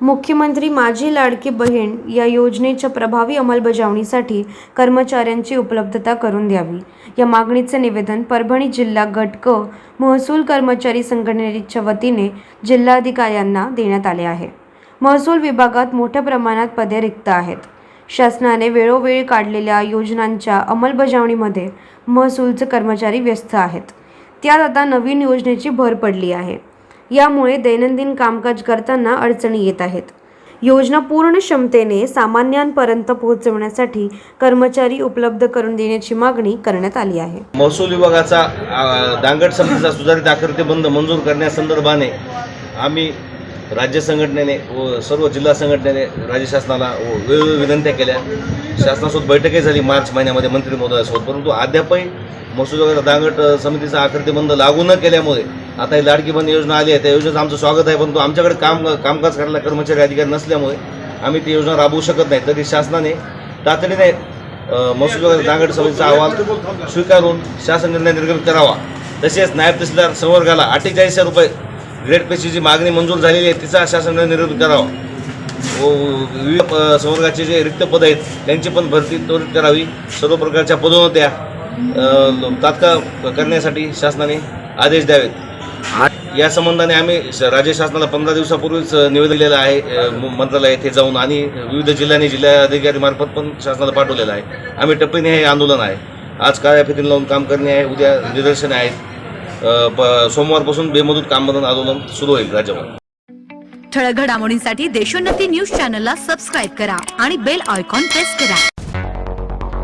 मुख्यमंत्री माझी लाडकी बहीण या योजनेच्या प्रभावी अंमलबजावणीसाठी कर्मचाऱ्यांची उपलब्धता करून द्यावी. या मागणीचे निवेदन परभणी जिल्हा गट क महसूल कर्मचारी संघटनेच्या वतीने जिल्हाधिकाऱ्यांना देण्यात आले आहे. महसूल विभागात मोठ्या प्रमाणात पदे रिक्त आहेत. शासनाने वेळोवेळी काढलेल्या योजनांच्या अंमलबजावणीमध्ये महसूलचे कर्मचारी व्यस्त आहेत. त्यात आता नवीन योजनेची भर पडली आहे. यामुळे दैनंदिन कामकाज करताना अडचणी येत आहेत. योजना पूर्ण क्षमतेने सामान्यांपर्यंत पोहोचवण्यासाठी कर्मचारी उपलब्ध करून देण्याची मागणी करण्यात आली आहे. महसूल विभागाचा दांगड दांगट समितीचा सुधारित आकृती बंद मंजूर करण्यासंदर्भाने आम्ही राज्य संघटनेने व सर्व जिल्हा संघटनेने राज्य शासनाला व वेगवेगळ्या विनंत्या केल्या. शासनासोबत बैठकही झाली मार्च महिन्यामध्ये मंत्री महोदयासोबत. परंतु अद्यापही महसूल विभागाचा दांगट समितीचा आकृती बंद लागू न केल्यामुळे आता ही लाडकी बंद योजना आली आहे त्या योजनेचं आमचं स्वागत आहे परंतु आमच्याकडे काम कामकाज करायला कर्मचारी अधिकारी नसल्यामुळे आम्ही ती योजना राबवू शकत नाही. तरी शासनाने तातडीने महसूल विभागाचा दांगट समितीचा अहवाल स्वीकारून शासन निर्णय निर्गमित करावा. तसेच नायब तहसीलदार संवर्गाला अठ्ठेचाळीसशे रुपये ग्रेड पेशी जी मागणी मंजूर झालेली आहे तिचा शासन निर्णय निर्गमित करावा. व विविध प- संवर्गाचे जे रिक्त पद आहेत त्यांची पण भरती त्वरित करावी. सर्व प्रकारच्या पदोन्नत्या तात्काळ करण्यासाठी शासनाने आदेश द्यावेत. या संबंधाने आम्ही राज्य शासनाला पंधरा दिवसापूर्वीच निवेदन दिलेलं आहे मंत्रालय येथे जाऊन आणि विविध जिल्ह्यांनी जिल्हाधिकारीमार्फत पण शासनाला पाठवलेलं आहे. आम्ही टप्प्याने हे आंदोलन आहे. आज काळ्या फितीने लावून काम करणे आहे उद्या निदर्शने आहेत. सोमवारपासून बेमुदत काम बंद आंदोलन सुरू होईल राज्यामध्ये ठळक घडामोडींसाठी देशोन्नती न्यूज चॅनलला सबस्क्राईब करा आणि बेल आयकॉन प्रेस करा.